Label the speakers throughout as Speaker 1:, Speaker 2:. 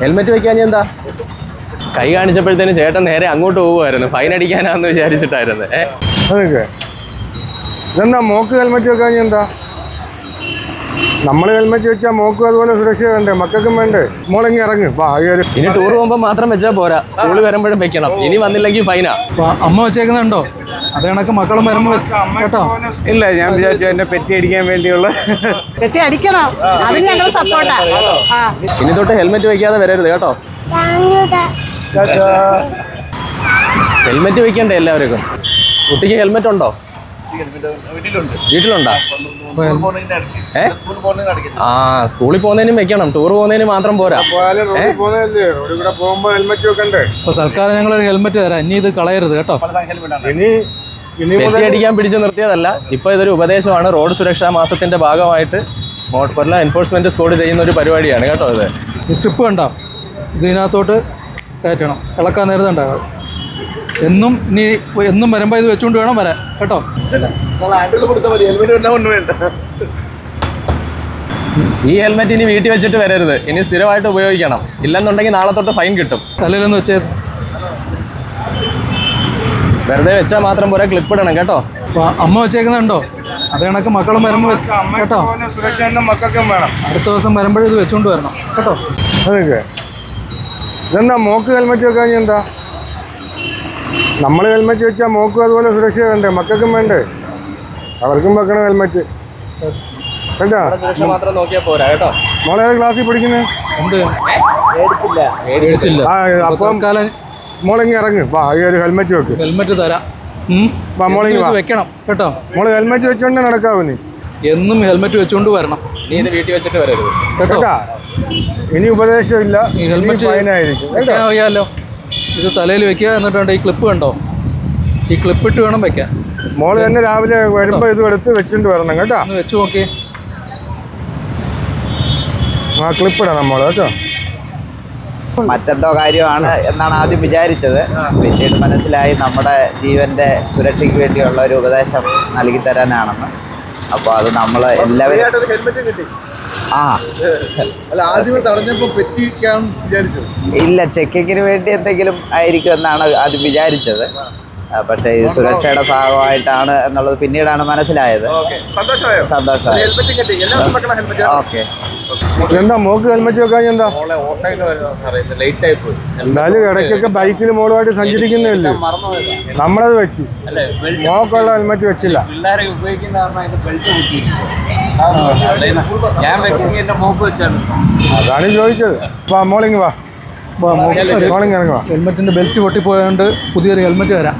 Speaker 1: Helmet വെക്കാൻ എന്താ? കൈ കാണിച്ചപ്പോഴത്തേന് ചേട്ടൻ നേരെ അങ്ങോട്ട് പോകുമായിരുന്നു ഫൈൻ അടിക്കാനാന്ന് വിചാരിച്ചിട്ടായിരുന്നു. ഏ?
Speaker 2: അതൊക്കെ. ഇതെന്താ മോക്ക് ഹെൽമെറ്റ് വെക്കാൻ എന്താ? നമ്മൾ ഹെൽമെറ്റ് വെച്ചാൽ മോക്കും അതുപോലെ സുരക്ഷ വേണ്ടേ? മക്കൾക്കും വേണ്ടേ? മോളെങ്കിൽ ഇറങ്ങും.
Speaker 1: ഇനി ടൂർ പോകുമ്പോൾ മാത്രം വെച്ചാൽ പോരാ. സ്കൂളിൽ വരുമ്പോഴും വെക്കണം. ഇനി വന്നില്ലെങ്കിൽ ഫൈനാ
Speaker 3: അമ്മ വെച്ചേക്കുന്നുണ്ടോ? അത് കണക്ക് മക്കളും വരുമ്പോ കേട്ടോ?
Speaker 4: ഇല്ല ഞാൻ വിചാരിച്ചു എന്നെ പെറ്റി അടിക്കാൻ വേണ്ടിയുള്ള.
Speaker 5: പെറ്റി അടിക്കണം. അതിന് ഞങ്ങൾ സപ്പോർട്ടാ
Speaker 1: ഇനി തൊട്ട് ഹെൽമെറ്റ് വെക്കാതെ വരരുത് കേട്ടോ? ഹെൽമെറ്റ് വെക്കണ്ടേ എല്ലാവർക്കും? കുട്ടിക്ക് ഹെൽമെറ്റ് ഉണ്ടോ? വീട്ടിലുണ്ടോ. ഏ? ആ സ്കൂളിൽ പോകുന്നതിനും വെക്കണം. ടൂർ പോകുന്നതിന് മാത്രം പോരാ.
Speaker 2: സർക്കാർ
Speaker 3: ഞങ്ങളൊരു തൽക്കാലം ഞങ്ങൾ ഒരു ഹെൽമെറ്റ് തരാം. ഇനി ഇത് കളയരുത് കേട്ടോ?
Speaker 2: ഇനി
Speaker 1: അടിക്കാൻ പിടിച്ചു നിർത്തിയതല്ല. ഇപ്പോൾ ഇതൊരു ഉപദേശമാണ്. റോഡ് സുരക്ഷാ മാസത്തിന്റെ ഭാഗമായിട്ട് കൊല്ലം എൻഫോഴ്സ്മെന്റ് സ്കോഡ് ചെയ്യുന്ന ഒരു പരിപാടിയാണ്. കേട്ടോ ഇത്?
Speaker 3: ഈ സ്ട്രിപ്പ് കണ്ടോ? ഇതിനകത്തോട്ട് കയറ്റണം. ഇളക്കാൻ നേരത്തെ ഉണ്ടാകാം. എന്നും നീ എന്നും വരുമ്പോൾ ഇത് വെച്ചുകൊണ്ട് വേണം വരാൻ. കേട്ടോ?
Speaker 1: ഈ ഹെൽമെറ്റ് ഇനി വീട്ടിൽ വെച്ചിട്ട് വരരുത്. ഇനി സ്ഥിരമായിട്ട് ഉപയോഗിക്കണം. ഇല്ലെന്നുണ്ടെങ്കിൽ നാളെ തൊട്ട് ഫൈൻ കിട്ടും.
Speaker 3: തലയിലൊന്ന് വെച്ചേ
Speaker 1: വെറുതെ വെച്ചാൽ മാത്രം പോരാ ക്ലിപ്പ് ഇടണം കേട്ടോ?
Speaker 3: അമ്മ വെച്ചേക്കുന്നുണ്ടോ? അത് കണക്ക് മക്കളും വരുമ്പോൾ കേട്ടോ?
Speaker 2: മക്കൾക്കും വേണം.
Speaker 3: അടുത്ത ദിവസം വരുമ്പോഴും ഇത് വെച്ചുകൊണ്ട് വരണം കേട്ടോ?
Speaker 2: അതൊക്കെ. ഇതെന്താ മോക്ക് ഹെൽമെറ്റ് വെക്കാൻ എന്താ? നമ്മൾ ഹെൽമെറ്റ് വെച്ചാൽ മോക്കും അതുപോലെ സുരക്ഷ വേണ്ടേ? മക്കൾക്കും വേണ്ടേ? അവർക്കും വെക്കണം ഹെൽമെറ്റ് കേട്ടാ? മോളെ ക്ലാസ്സിൽ പഠിക്കുന്നത് ആ
Speaker 3: അപ്പൊ തൽക്കാലം
Speaker 2: ഇറങ്ങ്. വാ ഈ ഒരു ഹെൽമെറ്റ് വെക്ക്.
Speaker 3: ഹെൽമെറ്റ് തരാം.
Speaker 2: വാ,
Speaker 3: മോളിങ്
Speaker 2: വാ.
Speaker 3: വെക്കണം കേട്ടോ.
Speaker 2: മോൾ ഹെൽമെറ്റ് വെച്ചോണ്ട് നടക്കാവൂ നീ?
Speaker 3: എന്നും ഹെൽമെറ്റ് വെച്ചുകൊണ്ട് വരണം.
Speaker 1: നീ ഇത് വീട്ടിൽ വെച്ചിട്ട് വരരുത്
Speaker 3: കേട്ടോ?
Speaker 2: ഇനി ഉപദേശമില്ല
Speaker 3: ഹെൽമെറ്റ്
Speaker 2: ഫൈനായിരിക്കും
Speaker 3: അറിയാലോ. ഇത് തലയിൽ വെക്കുക എന്നിട്ട് വേണ്ട ഈ ക്ലിപ്പ് കണ്ടോ? ഈ ക്ലിപ്പ് ഇട്ട് വേണം വെക്കാൻ.
Speaker 2: മോൾ തന്നെ രാവിലെ വരുമ്പോൾ ഇത് എടുത്ത് വെച്ചിട്ട് വരണം കേട്ടോ?
Speaker 3: വെച്ചു നോക്കി.
Speaker 2: ആ ക്ലിപ്പ് ഇടണം മോൾ കേട്ടോ?
Speaker 6: മറ്റെന്തോ കാര്യമാണ് എന്നാണ് ആദ്യം വിചാരിച്ചത്. പിന്നീട് മനസ്സിലായി നമ്മുടെ ജീവന്റെ സുരക്ഷയ്ക്ക് വേണ്ടിയുള്ള ഒരു ഉപദേശം നൽകി തരാനാണെന്ന്. അപ്പോൾ അത് നമ്മൾ എല്ലാവരും ആ. ഇല്ല ചെക്കിങ്ങിന് വേണ്ടി എന്തെങ്കിലും ആയിരിക്കും എന്നാണ് ആദ്യം വിചാരിച്ചത്. പക്ഷേ ഈ സുരക്ഷയുടെ ഭാഗമായിട്ടാണ് എന്നുള്ളത് പിന്നീടാണ് മനസ്സിലായത്.
Speaker 7: സന്തോഷമായോ?
Speaker 6: ഓക്കെ.
Speaker 2: എന്താ? മോക്ക് ഹെൽമെറ്റ് വെക്കാൻ എന്താ എന്തായാലും ഇടയ്ക്കൊക്കെ ബൈക്കിൽ മോളുമായിട്ട് സഞ്ചരിക്കുന്നതല്ലേ? നമ്മളത് വെച്ചു. മോക്കുള്ള ഹെൽമെറ്റ് വെച്ചില്ല. അതാണ് ചോദിച്ചത്. വാ മോളിങ് വാ.
Speaker 3: ഹെൽമെറ്റിന്റെ ബെൽറ്റ് പൊട്ടിപ്പോയതുകൊണ്ട് പുതിയൊരു ഹെൽമെറ്റ് തരാം.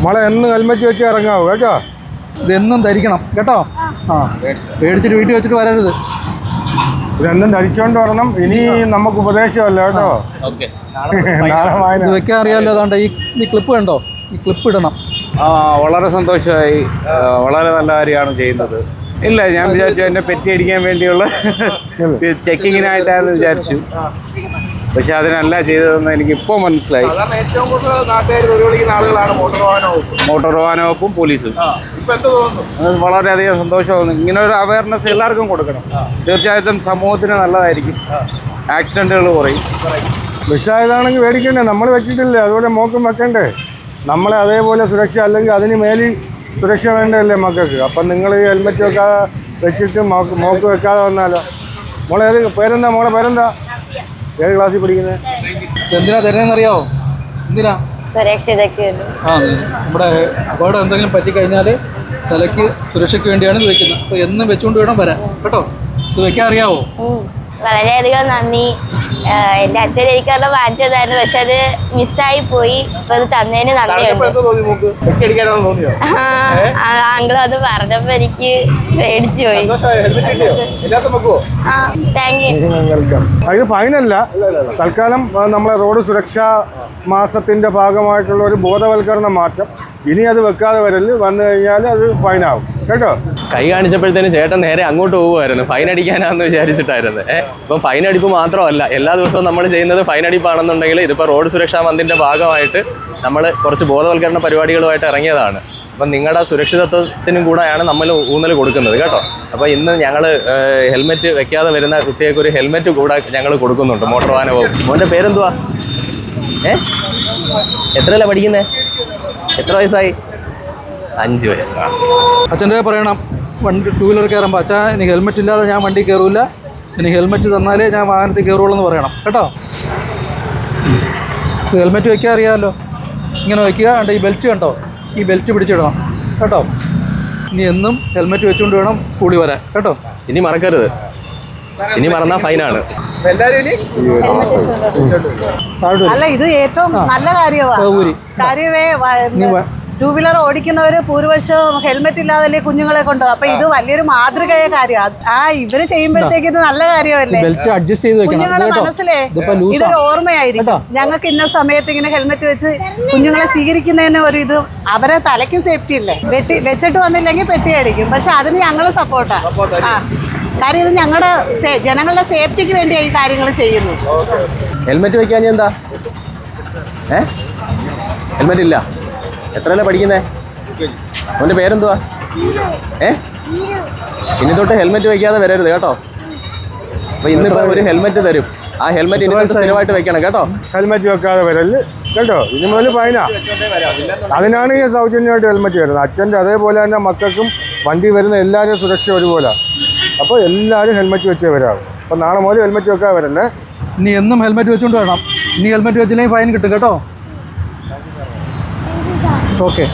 Speaker 2: മോളെ എന്ന് ഹെൽമെറ്റ് വെച്ച് ഇറങ്ങാവൂ കേട്ടോ?
Speaker 3: ഇതെന്നും ധരിക്കണം കേട്ടോ? ആ. പേടിച്ചിട്ട് വീട്ടിൽ വെച്ചിട്ട് വരരുത്.
Speaker 2: ഇതെന്നും ധരിച്ചുകൊണ്ട് വരണം. ഇനി നമുക്ക് ഉപദേശമല്ല കേട്ടോ?
Speaker 1: ഓക്കെ.
Speaker 2: നാളെ
Speaker 3: ഇത് വെക്കാൻ അറിയാമല്ലോ അതുകൊണ്ട് ഈ ഈ ക്ലിപ്പ് കണ്ടോ? ഈ ക്ലിപ്പ് ഇടണം.
Speaker 4: ആ വളരെ സന്തോഷമായി. വളരെ നല്ല കാര്യമാണ് ചെയ്യുന്നത്. ഇല്ല ഞാൻ വിചാരിച്ചു എന്നെ പെറ്റി അടിക്കാൻ വേണ്ടിയുള്ള ചെക്കിങ്ങിനായിട്ടാണെന്ന് വിചാരിച്ചു. പക്ഷെ അതിനല്ല ചെയ്തതെന്ന് എനിക്ക് ഇപ്പോൾ മനസ്സിലായി
Speaker 7: മോട്ടോർ വാഹന വകുപ്പും.
Speaker 4: പോലീസും.
Speaker 7: ഇപ്പൊ
Speaker 4: വളരെയധികം സന്തോഷമാണ് ഇങ്ങനെ ഒരു അവയർനെസ് എല്ലാവർക്കും കൊടുക്കണം. തീർച്ചയായിട്ടും സമൂഹത്തിന് നല്ലതായിരിക്കും. ആക്സിഡന്റുകൾ കുറയും.
Speaker 2: വിഷായതാണെങ്കിൽ മേടിക്കണ്ടേ നമ്മൾ വെച്ചിട്ടില്ലേ. അതുപോലെ മോക്കും വെക്കണ്ടേ? നമ്മളെ അതേപോലെ സുരക്ഷ അല്ലെങ്കിൽ അതിന് മേലിൽ സുരക്ഷ വേണ്ടതല്ലേ മക്കൾക്ക്? അപ്പം നിങ്ങൾ ഈ ഹെൽമെറ്റ് വെക്കാതെ വെച്ചിട്ട് മോക്ക് മോക്ക് വെക്കാതെ വന്നാലോ? മോളെ ഏത് പേരെന്താ മോളെ പേരെന്താ? ഏത് ക്ലാസ്സിൽ പഠിക്കുന്നത്
Speaker 3: എന്തിനാ തരുന്നതെന്ന് അറിയാവോ എന്തിനാ
Speaker 8: വേണ്ടി
Speaker 3: ആ നമ്മുടെ അപകടം എന്തെങ്കിലും പറ്റിക്കഴിഞ്ഞാൽ തലയ്ക്ക് സുരക്ഷയ്ക്ക് വേണ്ടിയാണ് ഇത് വെക്കുന്നത്. അപ്പോൾ എന്നും വെച്ചുകൊണ്ട് വേണം വരാൻ. കേട്ടോ? ഇത് വെക്കാൻ അറിയാവോ.
Speaker 8: വളരെയധികം നന്ദി. എന്റെ അച്ഛൻ എനിക്കൊരെണ്ണം വാങ്ങിച്ചു തന്നായിരുന്നു. പക്ഷെ അത് മിസ്സായി പോയി. അപ്പൊ അത് തന്നതിന് നന്ദിയുണ്ട്. ആംഗ്ലോ അത് പറഞ്ഞപ്പോ എനിക്ക് പേടിച്ചു പോയി.
Speaker 7: സന്തോഷമായോ. ഹെൽമെറ്റ് കിട്ടിയോ? എല്ലാ ദിവസവും വെക്കുവോ
Speaker 8: ആ താങ്ക് യു
Speaker 2: വെൽക്കം അത് ഫൈനല്ല തൽക്കാലം നമ്മളെ റോഡ് സുരക്ഷാ മാസത്തിന്റെ ഭാഗമായിട്ടുള്ള ഒരു ബോധവൽക്കരണ മാറ്റം. ഇനി അത് വെക്കാതെ വരൽ വന്നു കഴിഞ്ഞാൽ അത് ഫൈനാവും കേട്ടോ?
Speaker 1: കൈ കാണിച്ചപ്പോഴത്തേന് ചേട്ടൻ നേരെ അങ്ങോട്ട് പോകുമായിരുന്നു ഫൈൻ അടിക്കാനാന്ന് വിചാരിച്ചിട്ടായിരുന്നു. ഏഹ് ഇപ്പം ഫൈൻ അടിപ്പ് മാത്രമല്ല എല്ലാ ദിവസവും നമ്മൾ ചെയ്യുന്നത് ഫൈൻ അടിപ്പാണെന്നുണ്ടെങ്കിൽ ഇതിപ്പോൾ റോഡ് സുരക്ഷാ മന്തിന്റെ ഭാഗമായിട്ട് നമ്മൾ കുറച്ച് ബോധവൽക്കരണ പരിപാടികളുമായിട്ട് ഇറങ്ങിയതാണ്. അപ്പം നിങ്ങളുടെ സുരക്ഷിതത്വത്തിനും കൂടെയാണ് നമ്മൾ ഊന്നൽ കൊടുക്കുന്നത് കേട്ടോ? അപ്പോൾ ഇന്ന് ഞങ്ങൾ ഹെൽമെറ്റ് വെക്കാതെ വരുന്ന കുട്ടികൾക്ക് ഒരു ഹെൽമെറ്റ് കൂടെ ഞങ്ങൾ കൊടുക്കുന്നുണ്ട് മോട്ടോർ വാഹനവും മോന്റെ പേരെന്തുവാ? ഏ? എത്രയല്ല പഠിക്കുന്നത് എത്ര വയസ്സായി? അഞ്ച് വയസ്സാണ്
Speaker 3: അച്ഛന്റെ പറയണം. വണ്ടി ടൂ വീലർ കയറുമ്പോൾ അച്ഛാ എനിക്ക് ഹെൽമെറ്റ് ഇല്ലാതെ ഞാൻ വണ്ടി കയറൂല. എനിക്ക് ഹെൽമെറ്റ് തന്നാലേ ഞാൻ വാഹനത്തിൽ കയറുള്ളൂ എന്ന് പറയണം. കേട്ടോ? ഹെൽമെറ്റ് വയ്ക്കാൻ അറിയാമല്ലോ ഇങ്ങനെ വയ്ക്കുക കണ്ടോ? ഈ ബെൽറ്റ് കണ്ടോ? ഈ ബെൽറ്റ് പിടിച്ചിടണം. കേട്ടോ? ഇനി എന്നും ഹെൽമെറ്റ് വെച്ചുകൊണ്ട് വേണം സ്കൂളിൽ വരാൻ. കേട്ടോ?
Speaker 1: ഇനി മറക്കരുത്. ഇനി മറന്നാൽ ഫൈനാണ്
Speaker 5: അല്ല ഇത് ഏറ്റവും നല്ല കാര്യമാണ് കാര്യമേ ടൂ വീലർ ഓടിക്കുന്നവര് ഭൂരിപക്ഷവും ഹെൽമെറ്റ് ഇല്ലാതല്ലേ കുഞ്ഞുങ്ങളെ കൊണ്ട് അപ്പൊ ഇത് വലിയൊരു മാതൃകയ കാര്യം ആ ഇവർ ചെയ്യുമ്പോഴത്തേക്ക് ഇത് നല്ല കാര്യമല്ലേ?
Speaker 3: ബെൽറ്റ് അഡ്ജസ്റ്റ് ചെയ്ത് വെക്കണം.
Speaker 5: കുഞ്ഞുങ്ങളെ മനസ്സിലേ ഇതൊരു ഓർമ്മയായിരിക്കും. ഞങ്ങൾക്ക് ഇന്ന സമയത്ത് ഇങ്ങനെ ഹെൽമെറ്റ് വെച്ച് കുഞ്ഞുങ്ങളെ സ്വീകരിക്കുന്നതിന് ഒരു ഇത് അവരെ തലയ്ക്കും സേഫ്റ്റി ഇല്ലേ? വെട്ടി വെച്ചിട്ട് വന്നില്ലെങ്കിൽ പെട്ടി അടിക്കും. പക്ഷെ അതിന് ഞങ്ങൾ സപ്പോർട്ടാ ആ. കാര്യം ഇത് ഞങ്ങളുടെ ജനങ്ങളുടെ സേഫ്റ്റിക്ക് വേണ്ടിയാണ് ഈ കാര്യങ്ങൾ ചെയ്യുന്നത്.
Speaker 1: ഹെൽമെറ്റ് വെക്കാൻ എന്താ? ഏ? ഹെൽമെറ്റ് ഇല്ല. എത്രയല്ലേ പഠിക്കുന്നേ? അവന്റെ പേരെന്തുവാ? ഏ? ഇനി തൊട്ട് ഹെൽമെറ്റ് വെക്കാതെ വരരുത് കേട്ടോ. അപ്പോൾ ഇന്നിപ്പോൾ ഒരു ഹെൽമെറ്റ് തരും. ആ ഹെൽമെറ്റ് ഇനി തൊട്ട് സ്ഥിരമായിട്ട് വെക്കണം കേട്ടോ.
Speaker 2: ഹെൽമെറ്റ് വെക്കാതെ വരൽ. കേട്ടോ? ഇനി മുതൽ ഫൈനാ. അതിനാണ് ഈ സൗജന്യമായിട്ട് ഹെൽമെറ്റ് വരുന്നത്. അച്ഛന്റെ അതേപോലെ തന്നെ മക്കൾക്കും വണ്ടി വരുന്ന എല്ലാവരും സുരക്ഷ ഒരുപോലെ. അപ്പോൾ എല്ലാവരും ഹെൽമെറ്റ് വെച്ചേ വരാവും. അപ്പോൾ നാളെ മുതൽ ഹെൽമെറ്റ് വെക്കാൻ വരല്ലേ
Speaker 3: ഇനി എന്നും ഹെൽമെറ്റ് വെച്ചുകൊണ്ട് വേണം ഇനി ഹെൽമെറ്റ് വെച്ചില്ലെങ്കിൽ ഫൈൻ കിട്ടും കേട്ടോ. ഓക്കെ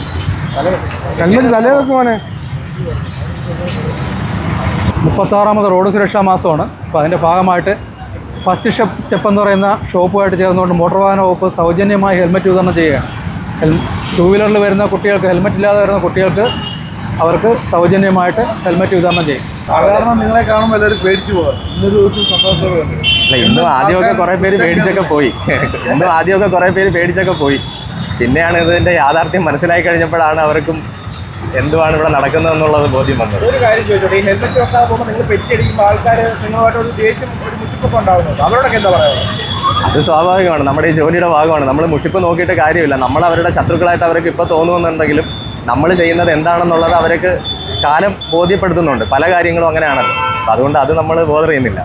Speaker 2: ഹെൽമെറ്റ് തലേ വെക്കുവാനെ
Speaker 3: മുപ്പത്താറാമത് റോഡ് സുരക്ഷാ മാസമാണ്. അപ്പോൾ അതിന്റെ ഭാഗമായിട്ട് ഫസ്റ്റ് സ്റ്റെപ്പ് സ്റ്റെപ്പ് എന്ന് പറയുന്ന ഷോപ്പുമായിട്ട് ചേർന്നുകൊണ്ട് മോട്ടോർ വാഹന വകുപ്പ് സൗജന്യമായി ഹെൽമെറ്റ് വിതരണം ചെയ്യുകയാണ്. ഹെൽ ടൂ വീലറിൽ വരുന്ന കുട്ടികൾക്ക് ഹെൽമെറ്റ് ഇല്ലാതെ വരുന്ന കുട്ടികൾക്ക് അവർക്ക് സൗജന്യമായിട്ട് ഹെൽമെറ്റ് വിതരണം ചെയ്യും.
Speaker 7: സാധാരണ നിങ്ങളെ കാണുമ്പോൾ എല്ലാവരും പേടിച്ചു പോകാം ഇന്ന ദിവസം സന്തോഷത്തോടെ
Speaker 1: അല്ല ഇന്നും ആദ്യമൊക്കെ കുറേ പേര് പേടിച്ചൊക്കെ പോയി. ഇന്നും ആദ്യമൊക്കെ കുറേ പേര് പേടിച്ചൊക്കെ പോയി. പിന്നെയാണ് ഇതിന്റെ യാഥാർത്ഥ്യം മനസ്സിലായി കഴിഞ്ഞപ്പോഴാണ് അവർക്കും എന്തുവാണ് ഇവിടെ നടക്കുന്നത് എന്നുള്ളത് ബോധ്യം വന്നത്.
Speaker 7: ഒരു കാര്യം ചോദിച്ചോട്ടെ ഈ ഹെൽമെറ്റ് വെക്കാതെ പോകുമ്പോൾ നിങ്ങൾ പെറ്റിയടിക്കുമ്പോൾ ആൾക്കാർ നിങ്ങളുമായിട്ട് ഒരു ദേഷ്യം ഒരു മുഷിപ്പൊക്കെ ഉണ്ടാകുന്നത് അവരോടൊക്കെ എന്താ പറയുക
Speaker 1: അത് സ്വാഭാവികമാണ്. നമ്മുടെ ഈ ജോലിയുടെ ഭാഗമാണ്. നമ്മൾ മുഷിപ്പ് നോക്കിയിട്ട് കാര്യമില്ല. നമ്മൾ അവരുടെ ശത്രുക്കളായിട്ട് അവർക്ക് ഇപ്പോൾ തോന്നുന്നുണ്ടെങ്കിലും നമ്മൾ ചെയ്യുന്നത് എന്താണെന്നുള്ളത് അവർക്ക് കാലം ബോധ്യപ്പെടുത്തുന്നുണ്ട്. പല കാര്യങ്ങളും അങ്ങനെയാണല്ലോ. അതുകൊണ്ട് അത് നമ്മൾ ബോധർ ചെയ്യുന്നില്ല.